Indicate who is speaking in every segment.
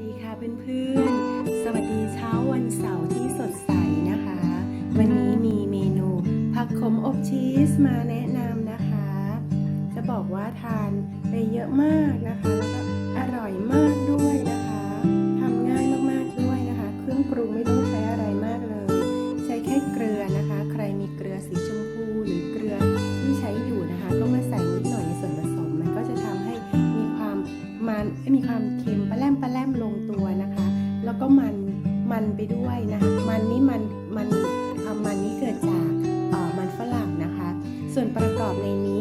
Speaker 1: ดีค่ะเพื่อนๆ สวัสดีเช้าวันเสาร์ที่สดใสนะคะ วันนี้มีเมนูผักขมอบชีสมาแนะนำนะคะ จะบอกว่าทานไปเยอะมากนะคะแล้วก็อร่อยมากด้วยนะคะทำง่ายมากๆด้วยนะคะ เครื่องปรุง มันเอ้มีความเค็มปลาแรมปลาแรมลงตัวนะคะ แล้วก็มันมันไปด้วยนะคะมันนี่มันมันความมันนี้เกิดจากเอ่อมันฝรั่งนะคะ ส่วนประกอบในนี้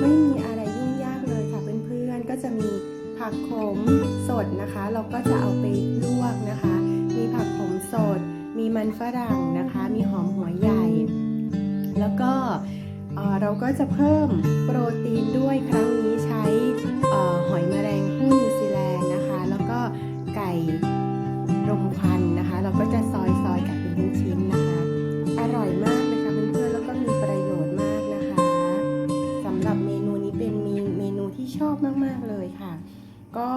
Speaker 1: ไม่มีอะไรยุ่งยากเลยค่ะเพื่อนๆก็จะมีผักขมสดนะคะ เราก็จะเอาไปลวกนะคะ มีผักขมสด มีมันฝรั่งนะคะ มีหอมหัวใหญ่ แล้วก็เราก็จะเพิ่มโปรตีนด้วยครั้งนี้ใช้ รมควันนะคะ เราก็จะซอยซอยๆไก่เป็นชิ้นๆนะคะ อร่อยมากเลยค่ะเพื่อนๆแล้วก็มีประโยชน์มากนะคะสำหรับเมนูนี้เป็นมีเมนูที่ชอบมากๆเลยค่ะ ก็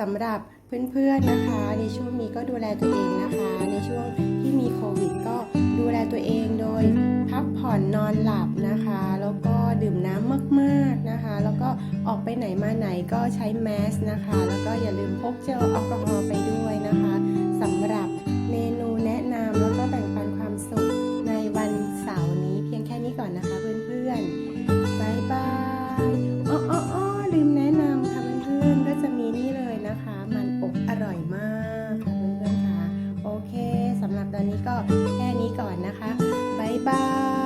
Speaker 1: สำหรับเพื่อนๆนะคะ ในช่วงนี้ก็ดูแลตัวเองนะคะ ในช่วงที่มีโควิดก็ดูแลตัวเองโดยพักผ่อนนอนหลับนะคะ แล้วก็ดื่มน้ำมากๆนะคะ แล้วก็ออกไปไหนมาไหนก็ใช้แมสนะคะ แล้วก็อย่าลืมพกเจลแอลกอฮอล์ หรับตอนนี้ก็แค่นี้ก่อนนะคะ บ๊ายบาย